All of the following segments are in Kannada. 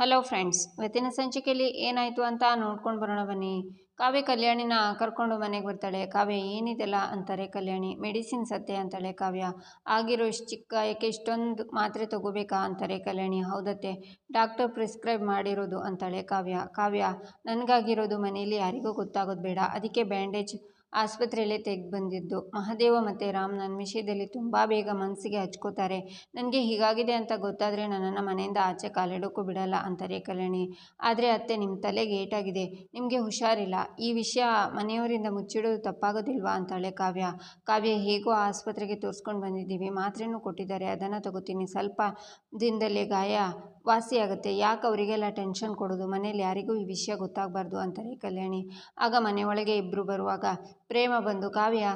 ಹಲೋ ಫ್ರೆಂಡ್ಸ್ ಇವತ್ತಿನ ಸಂಚಿಕೆಯಲ್ಲಿ ಏನಾಯಿತು ಅಂತ ನೋಡ್ಕೊಂಡು ಬರೋಣ ಬನ್ನಿ. ಕಾವ್ಯ ಕಲ್ಯಾಣಿನ ಕರ್ಕೊಂಡು ಮನೆಗೆ ಬರ್ತಾಳೆ. ಕಾವ್ಯ ಏನಿದೆಲ್ಲ ಅಂತಾರೆ ಕಲ್ಯಾಣಿ? ಮೆಡಿಸಿನ್ ಸತ್ಯ ಅಂತಾಳೆ ಕಾವ್ಯ. ಆಗಿರೋ ಇಷ್ಟು ಚಿಕ್ಕ ಯಾಕೆ ಇಷ್ಟೊಂದು ಮಾತ್ರೆ ತಗೋಬೇಕಾ ಅಂತಾರೆ ಕಲ್ಯಾಣಿ. ಹೌದತ್ತೆ ಡಾಕ್ಟರ್ ಪ್ರಿಸ್ಕ್ರೈಬ್ ಮಾಡಿರೋದು ಅಂತಾಳೆ ಕಾವ್ಯ. ಕಾವ್ಯ, ನನಗಾಗಿರೋದು ಮನೆಯಲ್ಲಿ ಯಾರಿಗೂ ಗೊತ್ತಾಗೋದು ಬೇಡ. ಅದಕ್ಕೆ ಬ್ಯಾಂಡೇಜ್ ಆಸ್ಪತ್ರೆಯಲ್ಲೇ ತೆಗೆದು ಬಂದಿದ್ದು ಮಹಾದೇವ ಮತ್ತು ರಾಮ್ ನನ್ನ ವಿಷಯದಲ್ಲಿ ತುಂಬ ಬೇಗ ಮನಸ್ಸಿಗೆ ಹಚ್ಕೋತಾರೆ. ನನಗೆ ಹೀಗಾಗಿದೆ ಅಂತ ಗೊತ್ತಾದರೆ ನನ್ನನ್ನು ಮನೆಯಿಂದ ಆಚೆ ಕಾಲಿಡೋಕ್ಕೂ ಬಿಡಲ್ಲ ಅಂತಾರೆ ಕಲ್ಯಾಣಿ. ಆದರೆ ಅತ್ತೆ ನಿಮ್ಮ ತಲೆಗೆ ಏಟಾಗಿದೆ. ನಿಮಗೆ ಹುಷಾರಿಲ್ಲ. ಈ ವಿಷಯ ಮನೆಯವರಿಂದ ಮುಚ್ಚಿಡೋದು ತಪ್ಪಾಗೋದಿಲ್ವಾ ಅಂತಾಳೆ ಕಾವ್ಯ. ಕಾವ್ಯ ಹೇಗೋ ಆಸ್ಪತ್ರೆಗೆ ತೋರಿಸ್ಕೊಂಡು ಬಂದಿದ್ದೀವಿ. ಮಾತ್ರೆನೂ ಕೊಟ್ಟಿದ್ದಾರೆ. ಅದನ್ನು ತಗೋತೀನಿ. ಸ್ವಲ್ಪ ದಿನದಲ್ಲೇ ಗಾಯ ವಾಸಿಯಾಗುತ್ತೆ. ಯಾಕೆ ಅವರಿಗೆಲ್ಲ ಟೆನ್ಷನ್ ಕೊಡೋದು? ಮನೇಲಿ ಯಾರಿಗೂ ಈ ವಿಷಯ ಗೊತ್ತಾಗಬಾರ್ದು ಅಂತಾರೆ ಕಲ್ಯಾಣಿ. ಆಗ ಮನೆಯೊಳಗೆ ಇಬ್ಬರು ಬರುವಾಗ ಪ್ರೇಮ ಬಂದು, ಕಾವ್ಯ,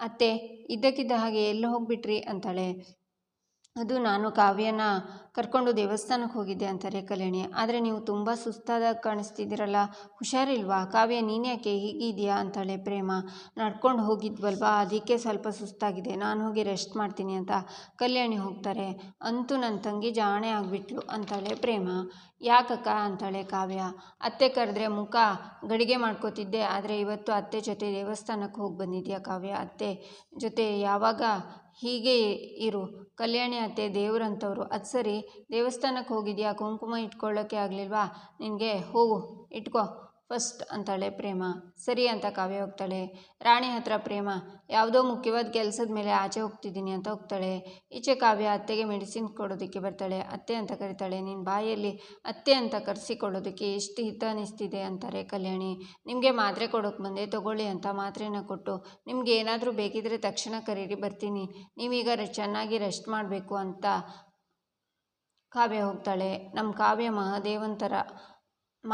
ಅತ್ತೆ, ಇದ್ದಕ್ಕಿದ್ದ ಹಾಗೆ ಎಲ್ಲಿ ಹೋಗ್ಬಿಟ್ರಿ ಅಂತಾಳೆ. ಅದು ನಾನು ಕಾವ್ಯನ ಕರ್ಕೊಂಡು ದೇವಸ್ಥಾನಕ್ಕೆ ಹೋಗಿದ್ದೆ ಅಂತಾರೆ ಕಲ್ಯಾಣಿ. ಆದರೆ ನೀವು ತುಂಬ ಸುಸ್ತಾದಾಗ ಕಾಣಿಸ್ತಿದ್ದೀರಲ್ಲ, ಹುಷಾರಿಲ್ವಾ? ಕಾವ್ಯ ನೀನ್ಯಾಕೆ ಹೀಗಿದೆಯಾ ಅಂತಾಳೆ ಪ್ರೇಮ. ನಡ್ಕೊಂಡು ಹೋಗಿದ್ವಲ್ವಾ? ಅದಕ್ಕೆ ಸ್ವಲ್ಪ ಸುಸ್ತಾಗಿದೆ. ನಾನು ಹೋಗಿ ರೆಸ್ಟ್ ಮಾಡ್ತೀನಿ ಅಂತ ಕಲ್ಯಾಣಿ ಹೋಗ್ತಾರೆ. ಅಂತೂ ನನ್ನ ತಂಗಿ ಜಾಣೆ ಆಗಿಬಿಟ್ಲು ಅಂತಾಳೆ ಪ್ರೇಮ. ಯಾಕಕ್ಕ ಅಂತಾಳೆ ಕಾವ್ಯ. ಅತ್ತೆ ಕರೆದ್ರೆ ಮುಖ ಗಡಿಗೆ ಮಾಡ್ಕೋತಿದ್ದೆ, ಆದರೆ ಇವತ್ತು ಅತ್ತೆ ಜೊತೆ ದೇವಸ್ಥಾನಕ್ಕೆ ಹೋಗಿ ಬಂದಿದ್ಯಾ ಕಾವ್ಯ? ಅತ್ತೆ ಜೊತೆ ಯಾವಾಗ ಹೀಗೆ ಇರು. ಕಲ್ಯಾಣಿ ಅತ್ತೆ, ದೇವ್ರಂಥವ್ರು. ಅದು ಸರಿ. ದೇವಸ್ಥಾನಕ್ಕೆ ಹೋಗಿದ್ಯಾ? ಕುಂಕುಮ ಇಟ್ಕೊಳ್ಳೋಕ್ಕೆ ಆಗಲಿಲ್ವಾ? ನಿನಗೆ ಹೋಗು. ಇಟ್ಕೋ. ಫಸ್ಟ್ ಅಂತಾಳೆ ಪ್ರೇಮ, ಸರಿ ಅಂತ ಕಾವ್ಯ ಹೋಗ್ತಾಳೆ. ರಾಣಿ ಹತ್ರ ಪ್ರೇಮ, ಯಾವುದೋ ಮುಖ್ಯವಾದ ಕೆಲಸದ ಮೇಲೆ ಆಚೆ ಹೋಗ್ತಿದ್ದೀನಿ ಅಂತ ಹೋಗ್ತಾಳೆ. ಈಚೆ ಕಾವ್ಯ ಅತ್ತೆಗೆ ಮೆಡಿಸಿನ್ ಕೊಡೋದಕ್ಕೆ ಬರ್ತಾಳೆ. ಅತ್ತೆ ಅಂತ ಕರಿತಾಳೆ ನಿನ್ನ ಬಾಯಲ್ಲಿ ಅತ್ತೆ ಅಂತ ಕರೆಸಿಕೊಳ್ಳೋದಕ್ಕೆ ಎಷ್ಟು ಹಿತ ಅನ್ನಿಸ್ತಿದೆ ಅಂತಾರೆ ಕಲ್ಯಾಣಿ. ನಿಮಗೆ ಮಾತ್ರೆ ಕೊಡೋಕೆ ಬಂದೆ, ತಗೊಳ್ಳಿ ಅಂತ ಮಾತ್ರೆನ ಕೊಟ್ಟು, ನಿಮ್ಗೆ ಏನಾದರೂ ಬೇಕಿದ್ರೆ ತಕ್ಷಣ ಕರೀರಿ, ಬರ್ತೀನಿ. ನೀವೀಗ ಚೆನ್ನಾಗಿ ರೆಸ್ಟ್ ಮಾಡಬೇಕು ಅಂತ ಕಾವ್ಯ ಹೋಗ್ತಾಳೆ. ನಮ್ಮ ಕಾವ್ಯ ಮಹಾದೇವನ್ ಥರ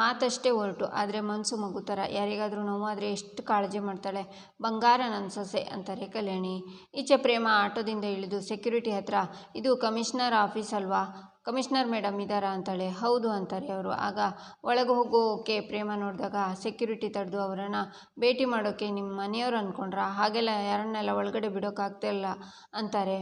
ಮಾತಷ್ಟೇ ಹೊರಟು. ಆದರೆ ಮನಸ್ಸು ಮಗು ಥರ ಯಾರಿಗಾದರೂ ನೋವಾದರೆ ಎಷ್ಟು ಕಾಳಜಿ ಮಾಡ್ತಾಳೆ? ಬಂಗಾರ ನನ್ನ ಸೊಸೆ ಅಂತಾರೆ ಕಲ್ಯಾಣಿ. ಈಚೆ ಪ್ರೇಮ ಆಟೋದಿಂದ ಇಳಿದು ಸೆಕ್ಯೂರಿಟಿ ಹತ್ರ, ಇದು ಕಮಿಷನರ್ ಆಫೀಸ್ ಅಲ್ವಾ? ಕಮಿಷನರ್ ಮೇಡಮ್ ಇದ್ದಾರಾ ಅಂತಾಳೆ. ಹೌದು ಅಂತಾರೆ ಅವರು. ಆಗ ಒಳಗೆ ಹೋಗೋಕೆ ಪ್ರೇಮ ನೋಡಿದಾಗ ಸೆಕ್ಯೂರಿಟಿ ತಡೆದು ಅವರನ್ನು ಭೇಟಿ ಮಾಡೋಕ್ಕೆ ನಿಮ್ಮ ಮನೆಯವ್ರು ಅಂದ್ಕೊಂಡ್ರ ಹಾಗೆಲ್ಲ ಯಾರನ್ನೆಲ್ಲ ಒಳಗಡೆ ಬಿಡೋಕ್ಕಾಗ್ತಿಲ್ಲ ಅಂತಾರೆ.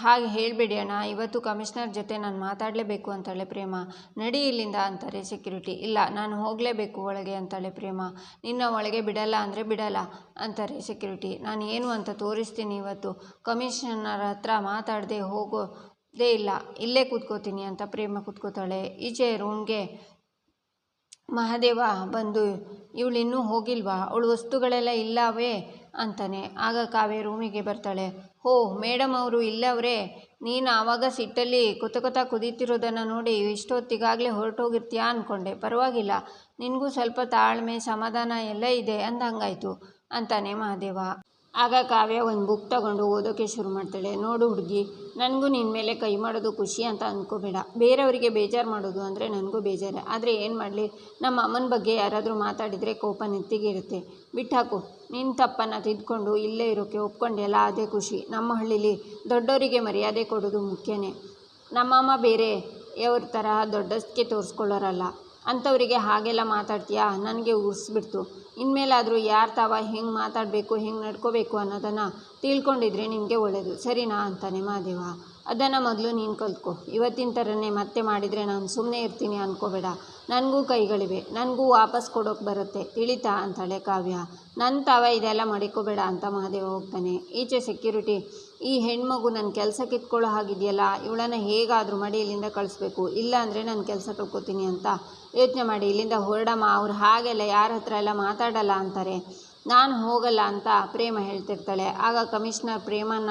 ಹಾಗೆ ಹೇಳಬೇಡಿ ಅಣ್ಣ, ಇವತ್ತು ಕಮಿಷನರ್ ಜೊತೆ ನಾನು ಮಾತಾಡಲೇಬೇಕು ಅಂತಾಳೆ ಪ್ರೇಮ. ನಡಿ ಇಲ್ಲಿಂದ ಅಂತಾರೆ ಸೆಕ್ಯೂರಿಟಿ ಇಲ್ಲ, ನಾನು ಹೋಗಲೇಬೇಕು ಒಳಗೆ ಅಂತಾಳೆ ಪ್ರೇಮ. ನಿನ್ನ ಒಳಗೆ ಬಿಡಲ್ಲ ಅಂದರೆ ಬಿಡಲ್ಲ ಅಂತಾರೆ ಸೆಕ್ಯೂರಿಟಿ ನಾನು ಏನು ಅಂತ ತೋರಿಸ್ತೀನಿ ಇವತ್ತು. ಕಮಿಷನರ್ ಹತ್ರ ಮಾತಾಡದೆ ಹೋಗೋದೇ ಇಲ್ಲ. ಇಲ್ಲೇ ಕೂತ್ಕೋತೀನಿ ಅಂತ ಪ್ರೇಮ ಕೂತ್ಕೋತಾಳೆ. ಈಚೆ ರೂಮ್ಗೆ ಮಹಾದೇವ ಬಂದು ಇವಳಿನ್ನೂ ಹೋಗಿಲ್ವಾ? ಅವಳು ವಸ್ತುಗಳೆಲ್ಲ ಇಲ್ಲವೇ? ಅಂತಾನೆ. ಆಗ ಕಾವ್ಯ ರೂಮಿಗೆ ಬರ್ತಾಳೆ. ಹೋ ಮೇಡಮ್ ಅವರು ಇಲ್ಲವ್ರೆ. ನೀನು ಆವಾಗ ಸಿಟ್ಟಲ್ಲಿ ಕೊತ ಕೊತ ಕುದೀತಿರೋದನ್ನು ನೋಡಿ ಇಷ್ಟೊತ್ತಿಗಾಗಲೇ ಹೊರಟೋಗಿರ್ತೀಯಾ ಅಂದ್ಕೊಂಡೆ ಪರವಾಗಿಲ್ಲ. ನಿನಗೂ ಸ್ವಲ್ಪ ತಾಳ್ಮೆ, ಸಮಾಧಾನ ಎಲ್ಲ ಇದೆ ಅಂದಂಗಾಯ್ತು, ಅಂತಾನೆ ಮಹಾದೇವ. ಆಗ ಕಾವ್ಯ ಒಂದು ಬುಕ್ ತಗೊಂಡು ಓದೋಕ್ಕೆ ಶುರು ಮಾಡ್ತಾಳೆ. ನೋಡು ಹುಡುಗಿ, ನನಗೂ ನಿನ್ನ ಮೇಲೆ ಕೈ ಮಾಡೋದು ಖುಷಿ ಅಂತ ಅಂದ್ಕೋಬೇಡ ಬೇರೆಯವರಿಗೆ ಬೇಜಾರು ಮಾಡೋದು ಅಂದರೆ ನನಗೂ ಬೇಜಾರೇ. ಆದರೆ ಏನು ಮಾಡಲಿ? ನಮ್ಮ ಅಮ್ಮನ ಬಗ್ಗೆ ಯಾರಾದರೂ ಮಾತಾಡಿದರೆ ಕೋಪ ನೆತ್ತಿಗೆ ಇರುತ್ತೆ. ಬಿಟ್ಟಾಕು ನಿನ್ನ ತಪ್ಪನ್ನು ತಿದ್ಕೊಂಡು ಇಲ್ಲೇ ಇರೋಕ್ಕೆ ಒಪ್ಕೊಂಡೆಲ್ಲ ಅದೇ ಖುಷಿ. ನಮ್ಮ ಹಳ್ಳೀಲಿ ದೊಡ್ಡವರಿಗೆ ಮರ್ಯಾದೆ ಕೊಡೋದು ಮುಖ್ಯನೇ. ನಮ್ಮಮ್ಮ ಬೇರೆ ಯವ್ರ ಥರ ದೊಡ್ಡದಕ್ಕೆ ತೋರಿಸ್ಕೊಳ್ಳೋರಲ್ಲ. ಅಂಥವರಿಗೆ ಹಾಗೆಲ್ಲ ಮಾತಾಡ್ತೀಯಾ? ನನಗೆ ಉರ್ಸ್ಬಿಡ್ತು. ಇನ್ಮೇಲಾದರೂ ಯಾರು ತಾವ ಹೆಂಗೆ ಮಾತಾಡಬೇಕು, ಹೆಂಗೆ ನಡ್ಕೋಬೇಕು ಅನ್ನೋದನ್ನು ತಿಳ್ಕೊಂಡಿದ್ರೆ ನಿಮಗೆ ಒಳ್ಳೆಯದು ಸರಿನಾ ಅಂತಾನೆ ಮಾದೇವ? ಅದನ್ನು ಮೊದಲು ನೀನು ಕಲ್ತ್ಕೊ. ಇವತ್ತಿನ ಥರನೇ ಮತ್ತೆ ಮಾಡಿದರೆ ನಾನು ಸುಮ್ಮನೆ ಇರ್ತೀನಿ ಅಂದ್ಕೋಬೇಡ ನನಗೂ ಕೈಗಳಿವೆ. ನನಗೂ ವಾಪಸ್ ಕೊಡೋಕೆ ಬರುತ್ತೆ. ತಿಳಿತಾ ಅಂತಾಳೆ ಕಾವ್ಯ. ನನ್ನ ತಾವ ಇದೆಲ್ಲ ಮಾಡಿಕೋಬೇಡ ಅಂತ ಮಹಾದೇವ ಹೋಗ್ತಾನೆ. ಈಚೆ ಸೆಕ್ಯೂರಿಟಿ ಈ ಹೆಣ್ಮಗು ನನ್ನ ಕೆಲಸ ಇಟ್ಕೊಳ್ಳೋ ಹಾಗಿದೆಯಲ್ಲ, ಇವಳನ್ನು ಹೇಗಾದರೂ ಮಾಡಿ ಇಲ್ಲಿಂದ ಕಳಿಸ್ಬೇಕು. ಇಲ್ಲ ಅಂದರೆ ನಾನು ಕೆಲಸ ಕಳ್ಕೊತೀನಿ ಅಂತ ಯೋಚನೆ ಮಾಡಿ. ಇಲ್ಲಿಂದ ಹೊರಡಮ್ಮ. ಅವ್ರು ಹಾಗೆಲ್ಲ ಯಾರ ಹತ್ರ ಎಲ್ಲ ಮಾತಾಡಲ್ಲ ಅಂತಾರೆ. ನಾನು ಹೋಗಲ್ಲ ಅಂತ ಪ್ರೇಮ ಹೇಳ್ತಿರ್ತಾಳೆ. ಆಗ ಕಮಿಷನರ್ ಪ್ರೇಮನ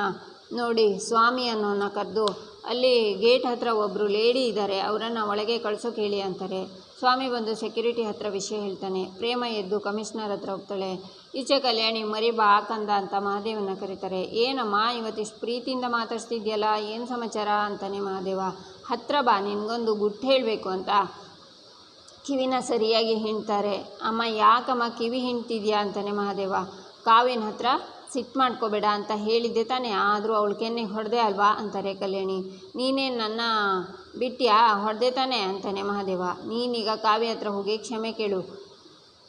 ನೋಡಿ ಸ್ವಾಮಿ ಅನ್ನೋನ ಕರೆದು, ಅಲ್ಲಿ ಗೇಟ್ ಹತ್ರ ಒಬ್ಬರು ಲೇಡಿ ಇದ್ದಾರೆ, ಅವರನ್ನು ಒಳಗೆ ಕಳಿಸೋಕೆ ಹೇಳಿ ಅಂತಾರೆ. ಸ್ವಾಮಿ ಬಂದು ಸೆಕ್ಯೂರಿಟಿ ಹತ್ರ ವಿಷಯ ಹೇಳ್ತಾನೆ. ಪ್ರೇಮ ಎದ್ದು ಕಮಿಷನರ್ ಹತ್ರ ಹೋಗ್ತಾಳೆ. ಈಚೆ ಕಲ್ಯಾಣಿ ಮರಿ ಬಾ, ಕಂದ ಅಂತ ಮಹಾದೇವನ ಕರೀತಾರೆ. ಏನಮ್ಮ ಇವತ್ತಿಷ್ಟು ಪ್ರೀತಿಯಿಂದ ಮಾತಾಡ್ಸ್ತಿದ್ಯಲ್ಲ, ಏನು ಸಮಾಚಾರ ಅಂತಾನೆ ಮಹಾದೇವ. ಹತ್ರ ಬಾ, ನಿನಗೊಂದು ಗುಟ್ಟು ಹೇಳಬೇಕು ಅಂತ ಕಿವಿನ ಸರಿಯಾಗಿ ಹಿಂಡ್ತಾರೆ. ಅಮ್ಮ, ಯಾಕಮ್ಮ ಕಿವಿ ಹಿಂಡ್ತಿದ್ಯಾ ಅಂತಾನೆ ಮಹಾದೇವ. ಕಾವೇನ ಹತ್ರ ಸಿಟ್ಟು ಮಾಡ್ಕೋಬೇಡ ಅಂತ ಹೇಳಿದ್ದೆ ತಾನೇ, ಆದರೂ ಅವಳು ಕೆನ್ನೆ ಹೊಡೆದೆ ಅಲ್ವಾ ಅಂತಾರೆ ಕಲ್ಯಾಣಿ. ನೀನೇ ನನ್ನ ಬಿಟ್ಟಿಯಾ? ಹೊಡೆದೆ ತಾನೇ ಅಂತಾನೆ ಮಹಾದೇವ. ನೀನೀಗ ಕಾವ್ಯ ಹತ್ರ ಹೋಗಿ ಕ್ಷಮೆ ಕೇಳು.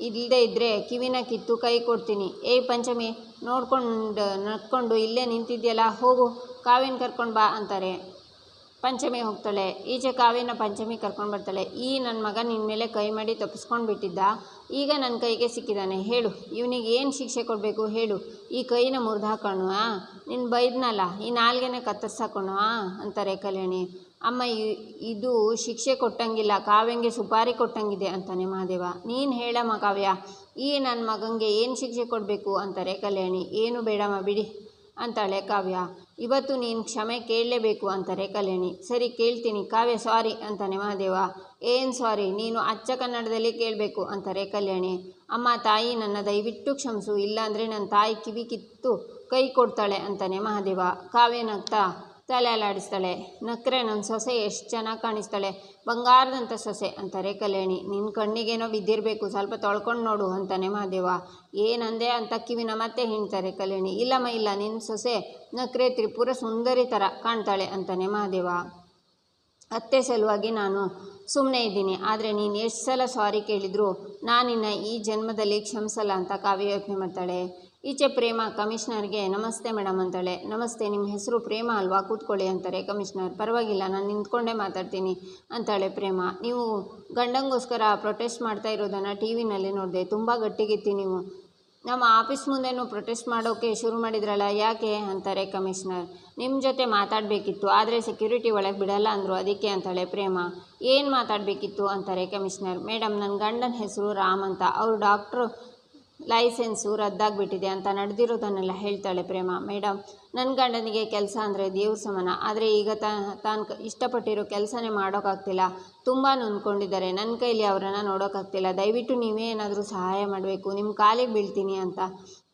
ಇಲ್ಲದೆ ಇದ್ದರೆ ಕಿವಿನ ಕಿತ್ತು ಕೈ ಕೊಡ್ತೀನಿ. ಏ ಪಂಚಮಿ, ನೋಡ್ಕೊಂಡು ನಡ್ಕೊಂಡು ಇಲ್ಲೇ ನಿಂತಿದ್ಯಲ್ಲ, ಹೋಗು. ಕಾವೇನ ಕರ್ಕೊಂಡು ಬಾ ಅಂತಾರೆ. ಪಂಚಮಿ ಹೋಗ್ತಾಳೆ. ಈಚೆ ಕಾವ್ಯನ ಪಂಚಮಿ ಕರ್ಕೊಂಡು ಬರ್ತಾಳೆ. ಈ ನನ್ನ ಮಗ ನಿನ್ನ ಮೇಲೆ ಕೈ ಮಾಡಿ ತಪ್ಪಿಸ್ಕೊಂಡು ಬಿಟ್ಟಿದ್ದ? ಈಗ ನನ್ನ ಕೈಗೆ ಸಿಕ್ಕಿದ್ದಾನೆ ಹೇಳು. ಇವನಿಗೆ ಏನು ಶಿಕ್ಷೆ ಕೊಡಬೇಕು ಹೇಳು. ಈ ಕೈನ ಮುರಿದು ಹಾಕೋಣ ನಿನ್ನ ಬೈದ್ನಲ್ಲ, ಈ ನಾಲ್ಗೆನ ಕತ್ತರಿಸಾಕೋಣವಾ ಅಂತಾರೆ ಕಲ್ಯಾಣಿ. ಅಮ್ಮ ಇದು ಶಿಕ್ಷೆ ಕೊಟ್ಟಂಗಿಲ್ಲ, ಕಾವ್ಯಂಗೆ ಸುಪಾರಿ ಕೊಟ್ಟಂಗಿದೆ ಅಂತಾನೆ ಮಹಾದೇವ. ನೀನು ಹೇಳಮ್ಮ ಕಾವ್ಯ, ಈ ನನ್ನ ಮಗಂಗೆ ಏನು ಶಿಕ್ಷೆ ಕೊಡಬೇಕು? ಅಂತಾರೆ ಕಲ್ಯಾಣಿ. ಏನು ಬೇಡಮ್ಮ, ಬಿಡಿ. ಅಂತಾಳೆ ಕಾವ್ಯ. ಇವತ್ತು ನೀನು ಕ್ಷಮೆ ಕೇಳಲೇಬೇಕು ಅಂತಾರೆ ಕಲ್ಯಾಣಿ. ಸರಿ, ಕೇಳ್ತೀನಿ. ಕಾವ್ಯ ಸಾರಿ ಅಂತಾನೆ ಮಹಾದೇವ. ಏನು ಸಾರಿ ನೀನು ಅಚ್ಚ ಕನ್ನಡದಲ್ಲಿ ಕೇಳಬೇಕು ಅಂತಾರೆ ಕಲ್ಯಾಣಿ. ಅಮ್ಮ, ತಾಯಿ ನನ್ನ ದಯವಿಟ್ಟು ಕ್ಷಮಿಸು. ಇಲ್ಲಾಂದರೆ ನನ್ನ ತಾಯಿ ಕಿವಿ ಕಿತ್ತು ಕೈ ಕೊಡ್ತಾಳೆ ಅಂತಾನೆ ಮಹಾದೇವ. ಕಾವ್ಯ ನಗ್ತಾ ತಲೆ ಅಲ್ಲಾಡಿಸ್ತಾಳೆ ನಕ್ರೆ ನನ್ನ ಸೊಸೆ ಎಷ್ಟು ಚೆನ್ನಾಗಿ ಕಾಣಿಸ್ತಾಳೆ. ಬಂಗಾರದಂಥ ಸೊಸೆ ಅಂತಾರೆ ಕಲ್ಯಾಣಿ. ನಿನ್ನ ಕಣ್ಣಿಗೇನೋ ಬಿದ್ದಿರಬೇಕು. ಸ್ವಲ್ಪ ತೊಳ್ಕೊಂಡು ನೋಡು ಅಂತಾನೆ ಮಹಾದೇವ. ಏನಂದೆ? ಅಂತ ಕಿವಿನ ಮತ್ತೆ ಹಿಂಡ್ತಾರೆ ಕಲ್ಯಾಣಿ. ಇಲ್ಲಮ್ಮ, ಇಲ್ಲ. ನಿನ್ನ ಸೊಸೆ ನಕ್ರೆ ತ್ರಿಪುರ ಸುಂದರಿ ಥರ ಕಾಣ್ತಾಳೆ ಅಂತಾನೆ ಮಹಾದೇವ. ಅತ್ತೆ ಸಲುವಾಗಿ ನಾನು ಸುಮ್ಮನೆ ಇದ್ದೀನಿ. ಆದರೆ ನೀನು ಎಷ್ಟು ಸಲ ಸಾರಿ ಕೇಳಿದ್ರು ನಾನಿನ್ನ ಈ ಜನ್ಮದಲ್ಲಿ ಕ್ಷಮಿಸಲ್ಲ ಅಂತ ಕಾವ್ಯ ಯೋಚನೆ ಮಾಡ್ತಾಳೆ. ಈಚೆ ಪ್ರೇಮ ಕಮಿಷನರ್ಗೆ ನಮಸ್ತೆ ಮೇಡಮ್ ಅಂತಾಳೆ. ನಮಸ್ತೆ, ನಿಮ್ಮ ಹೆಸರು ಪ್ರೇಮ ಅಲ್ವಾ? ಕೂತ್ಕೊಳ್ಳಿ ಅಂತಾರೆ ಕಮಿಷನರ್. ಪರವಾಗಿಲ್ಲ, ನಾನು ನಿಂತ್ಕೊಂಡೇ ಮಾತಾಡ್ತೀನಿ ಅಂತಾಳೆ ಪ್ರೇಮ. ನೀವು ಗಂಡಂಗೋಸ್ಕರ ಪ್ರೊಟೆಸ್ಟ್ ಮಾಡ್ತಾ ಇರೋದನ್ನು ಟಿ ವಿನಲ್ಲಿ ನೋಡಿದೆ, ತುಂಬ ಗಟ್ಟಿಗಿತ್ತಿ ನೀವು. ನಮ್ಮ ಆಫೀಸ್ ಮುಂದೆನೂ ಪ್ರೊಟೆಸ್ಟ್ ಮಾಡೋಕ್ಕೆ ಶುರು ಮಾಡಿದ್ರಲ್ಲ, ಯಾಕೆ ಅಂತಾರೆ ಕಮಿಷನರ್. ನಿಮ್ಮ ಜೊತೆ ಮಾತಾಡಬೇಕಿತ್ತು, ಆದರೆ ಸೆಕ್ಯೂರಿಟಿ ಒಳಗೆ ಬಿಡಲ್ಲ ಅಂದರು ಅದಕ್ಕೆ ಅಂತಾಳೆ ಪ್ರೇಮ. ಏನು ಮಾತಾಡಬೇಕಿತ್ತು ಅಂತಾರೆ ಕಮಿಷನರ್. ಮೇಡಮ್ ನನ್ನ ಗಂಡನ ಹೆಸರು ರಾಮ್ ಅಂತ. ಅವರು ಡಾಕ್ಟ್ರು ಲೈಸೆನ್ಸು ರದ್ದಾಗಿಬಿಟ್ಟಿದೆ ಅಂತ ನಡೆದಿರೋದನ್ನೆಲ್ಲ ಹೇಳ್ತಾಳೆ ಪ್ರೇಮ. ಮೇಡಮ್ ನನ್ನ ಗಂಡನಿಗೆ ಕೆಲಸ ಅಂದರೆ ದೇವ್ರ ಸಮಾನ. ಆದರೆ ಈಗ ತಾನು ಇಷ್ಟಪಟ್ಟಿರೋ ಕೆಲಸನೇ ಮಾಡೋಕ್ಕಾಗ್ತಿಲ್ಲ ತುಂಬ ನೊಂದ್ಕೊಂಡಿದ್ದಾರೆ. ನನ್ನ ಕೈಲಿ ಅವರನ್ನು ನೋಡೋಕ್ಕಾಗ್ತಿಲ್ಲ ದಯವಿಟ್ಟು ನೀವೇ ಏನಾದರೂ ಸಹಾಯ ಮಾಡಬೇಕು. ನಿಮ್ಮ ಕಾಲಿಗೆ ಬೀಳ್ತೀನಿ ಅಂತ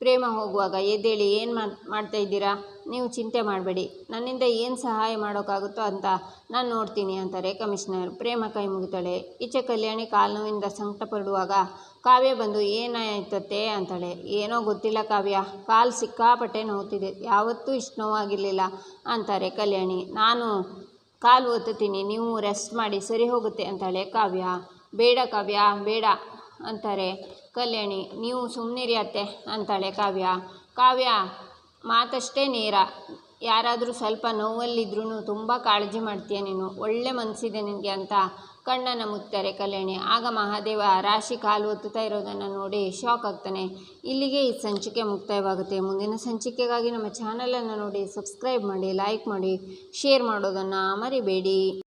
ಪ್ರೇಮ ಹೋಗುವಾಗ ಎದ್ದೇಳಿ ಏನು ಮಾಡ್ತಾ ಇದ್ದೀರಾ? ನೀವು ಚಿಂತೆ ಮಾಡಬೇಡಿ. ನನ್ನಿಂದ ಏನು ಸಹಾಯ ಮಾಡೋಕ್ಕಾಗುತ್ತೋ ಅಂತ ನಾನು ನೋಡ್ತೀನಿ ಅಂತಾರೆ ಕಮಿಷನರ್. ಪ್ರೇಮ ಕೈ ಮುಗಿತಾಳೆ. ಈಚೆ ಕಲ್ಯಾಣಿ ಕಾಲು ನೋವಿಂದ ಸಂಕಟ ಪಡುವಾಗ ಕಾವ್ಯ ಬಂದು ಏನಾಯ್ತತ್ತೆ ಅಂತಾಳೆ. ಏನೋ ಗೊತ್ತಿಲ್ಲ ಕಾವ್ಯ. ಕಾಲು ಸಿಕ್ಕಾಪಟ್ಟೆ ನೋವುತ್ತಿದೆ ಯಾವತ್ತೂ ಇಷ್ಟು ನೋವಾಗಿರಲಿಲ್ಲ ಅಂತಾರೆ ಕಲ್ಯಾಣಿ. ನಾನು ಕಾಲು ಒತ್ತುತ್ತೀನಿ, ನೀವು ರೆಸ್ಟ್ ಮಾಡಿ, ಸರಿ ಹೋಗುತ್ತೆ ಅಂತಾಳೆ ಕಾವ್ಯ. ಬೇಡ ಕಾವ್ಯ, ಬೇಡ ಅಂತಾರೆ ಕಲ್ಯಾಣಿ. ನೀವು ಸುಮ್ಮನಿರಿ ಅತ್ತೆ ಅಂತಾಳೆ ಕಾವ್ಯ. ಕಾವ್ಯ, ಮಾತಷ್ಟೇ ನೇರ. ಯಾರಾದರೂ ಸ್ವಲ್ಪ ನೋವಲ್ಲಿದ್ರೂ ತುಂಬ ಕಾಳಜಿ ಮಾಡ್ತೀಯ ನೀನು. ಒಳ್ಳೆ ಮನಸ್ಸಿದೆ ನಿನಗೆ ಅಂತ ಕಣ್ಣನ್ನು ಮುತ್ತಾರೆ ಕಲ್ಯಾಣಿ. ಆಗ ಮಹಾದೇವ ರಾಶಿ ಕಾಲು ಒತ್ತುತ್ತಾ ಇರೋದನ್ನು ನೋಡಿ ಶಾಕ್ ಆಗ್ತಾನೆ. ಇಲ್ಲಿಗೆ ಈ ಸಂಚಿಕೆ ಮುಕ್ತಾಯವಾಗುತ್ತೆ. ಮುಂದಿನ ಸಂಚಿಕೆಗಾಗಿ ನಮ್ಮ ಚಾನಲನ್ನು ನೋಡಿ ಸಬ್ಸ್ಕ್ರೈಬ್ ಮಾಡಿ ಲೈಕ್ ಮಾಡಿ ಶೇರ್ ಮಾಡೋದನ್ನು ಮರಿಬೇಡಿ.